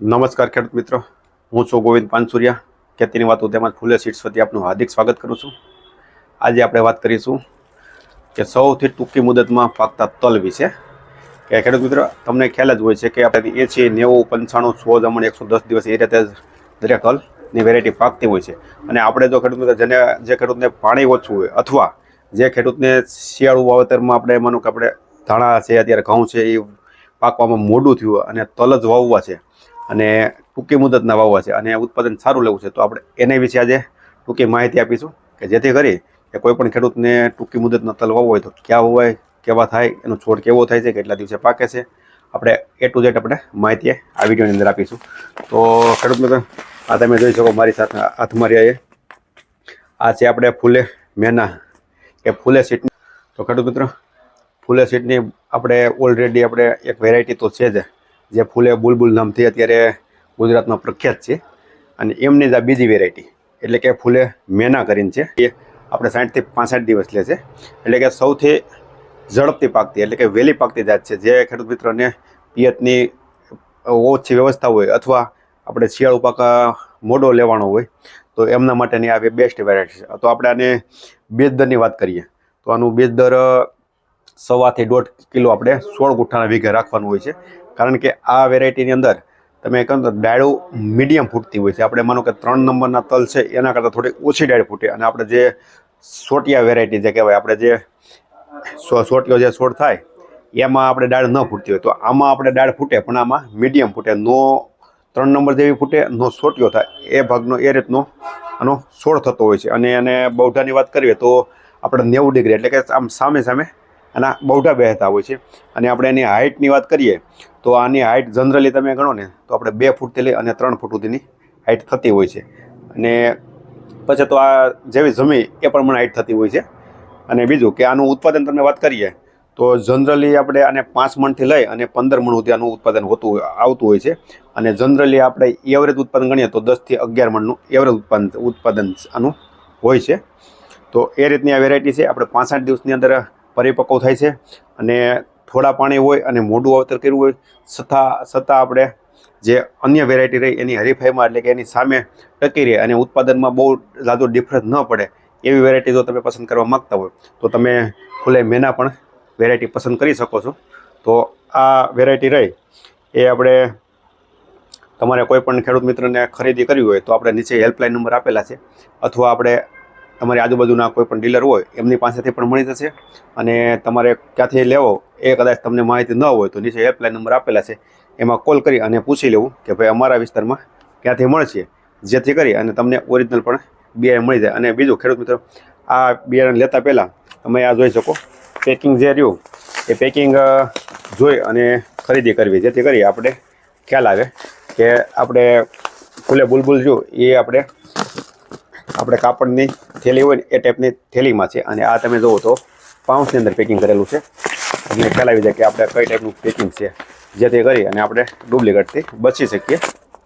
નમસ્કાર ખેડૂત મિત્રો. હું છું ગોવિંદ પાનસુરિયા. ખેતીની વાતો તેમજ ફૂલે સીટ્સ વતી આપનું હાર્દિક સ્વાગત કરું છું. આજે આપણે વાત કરીશું કે સૌથી ટૂંકી મુદતમાં પાકતા તલ વિશે. કે ખેડૂત મિત્રો, તમને ખ્યાલ જ હોય છે કે આપણે એ છે નેવું, પંચાણું, સો જમણ એકસો દસ દિવસ એ રીતે જ દરેક તલની વેરાયટી પાકતી હોય છે. અને આપણે જો ખેડૂત મિત્રો, જેને જે ખેડૂતને પાણી ઓછું હોય અથવા જે ખેડૂતને શિયાળુ વાવેતરમાં આપણે માનો કે આપણે ધાણા છે, અત્યારે ઘઉં છે, એ પાકવામાં મોડું થયું અને તલ જ વાવવા છે. અને ટૂંકી મુદતના વાવવા છે અને ઉત્પાદન સારું લેવું છે, તો આપણે એને વિશે આજે ટૂંકી માહિતી આપીશું કે જેથી કરી કે કોઈ પણ ખેડૂતને ટૂંકી મુદતના તલ વાવવો હોય તો ક્યાં હોય કેવા થાય, એનો છોડ કેવો થાય છે, કેટલા દિવસે પાકે છે, આપણે એ ટુ ઝેડ આપણે માહિતી આ વિડીયોની અંદર આપીશું. તો ખેડૂત મિત્રો, આ તમે જોઈ શકો મારી સાથે હાથમાં રહ્યા આ છે આપણે ફૂલે મેના કે ફૂલે સીટની તો ખેડૂત મિત્રો, ફૂલે સીટની આપણે ઓલરેડી આપણે એક વેરાયટી તો છે જ. જે ફૂલે બુલબુલ નામથી અત્યારે ગુજરાતમાં પ્રખ્યાત છે. અને એમની જ આ બીજી વેરાયટી એટલે કે ફૂલે મેના કરીને છે. એ આપણે સાઠથી પાસઠ દિવસ લે છે. એટલે કે સૌથી ઝડપથી પાકતી, એટલે કે વહેલી પાકતી જાત છે. જે ખેડૂત મિત્રોને પિયતની ઓછી વ્યવસ્થા હોય અથવા આપણે શિયાળુ પાક મોડો લેવાનો હોય, તો એમના માટેની આ બેસ્ટ વેરાયટી છે. તો આપણે આને બેજ દરની વાત કરીએ, તો આનું બેજ દર સવાથી દોઢ કિલો આપણે સોળ ગુઠ્ઠાના વીઘે રાખવાનું હોય છે. કારણ કે આ વેરાયટીની અંદર તમે કહો તો ડાળું મીડિયમ ફૂટતી હોય છે. આપણે માનો કે ત્રણ નંબરના તલ છે, એના કરતાં થોડી ઓછી ડાળ ફૂટે. અને આપણે જે સોટિયા વેરાયટી જે કહેવાય, આપણે જે સોટિયો જે છોડ થાય, એમાં આપણે ડાળ ન ફૂટતી હોય. તો આમાં આપણે ડાળ ફૂટે, પણ આમાં મીડિયમ ફૂટે. નો ત્રણ નંબર જેવી ફૂટે, નો સોટિયો થાય. એ ભાગનો, એ રીતનો આનો છોડ થતો હોય છે. અને એને બૌઢાની વાત કરીએ તો આપણે નેવું ડિગ્રી, એટલે કે આમ સામે સામે આના બૌઢા બેહતા હોય છે. અને આપણે એની હાઇટની વાત કરીએ, તો આની હાઇટ જનરલી તમે ગણો ને, તો આપણે બે ફૂટથી લઈ અને ત્રણ ફૂટ સુધીની હાઇટ થતી હોય છે. અને પછી તો આ જેવી જમી એ પ્રમાણે હાઇટ થતી હોય છે. અને બીજું કે આનું ઉત્પાદન તમે વાત કરીએ, તો જનરલી આપણે આને પાંચ મણથી લઈ અને પંદર મણ સુધી આનું ઉત્પાદન હોતું આવતું હોય છે. અને જનરલી આપણે એવરેજ ઉત્પાદન ગણીએ, તો દસથી અગિયાર મણનું એવરેજ ઉત્પાદન ઉત્પાદન આનું હોય છે. તો એ રીતની આ વેરાયટી છે. આપણે પાંસઠ દિવસની અંદર પરિપક્વ થાય છે અને થોડા પાણી હોય અને મોઢું વાવેતર કર્યું હોય છતાં છતાં આપણે જે અન્ય વેરાયટી રહી એની હરીફાઈમાં એટલે કે એની સામે ટકી રહે અને ઉત્પાદનમાં બહુ ઝાઝો ડિફરન્સ ન પડે એવી વેરાયટી જો તમે પસંદ કરવા માગતા હોય, તો તમે ખુલ્લે મેના પણ વેરાયટી પસંદ કરી શકો છો. તો આ વેરાયટી રહી એ આપણે તમારે કોઈ પણ ખેડૂત મિત્રને ખરીદી કરવી હોય તો આપણે નીચે હેલ્પલાઇન નંબર આપેલા છે, અથવા આપણે તમારી આજુબાજુના કોઈ પણ ડીલર હોય, એમની પાસેથી પણ મળી જશે. અને તમારે ક્યાંથી લેવો એ કદાચ તમને માહિતી ન હોય તો નીચે હેલ્પલાઇન નંબર આપેલા છે. એમાં કોલ કરી અને પૂછી લેવું કે ભાઈ અમારા વિસ્તારમાં ક્યાંથી મળશે. જેથી કરી અને તમને ઓરિજિનલ પણ બિયારણ મળી જાય. અને બીજું ખેડૂત મિત્રો, આ બિયારણ લેતા પહેલાં તમે આ જોઈ શકો. પેકિંગ જે રહ્યું, એ પેકિંગ જોઈ અને ખરીદી કરવી. જેથી કરી આપણે ખ્યાલ આવે કે આપણે ફૂલે બુલબુલ જો, એ આપણે આપણે કાપડની થેલી હોય એ ટાઈપની થેલીમાં છે. અને આ તમે જુઓ તો પાઉન્સની અંદર પેકિંગ કરેલું છે. તમને ખ્યાલ આવી જાય કે આપણે કઈ ટાઈપનું પેકિંગ છે. જેથી કરી અને આપણે ડુપ્લિકેટથી બચી શકીએ.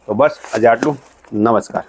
તો બસ આજે આટલું. નમસ્કાર.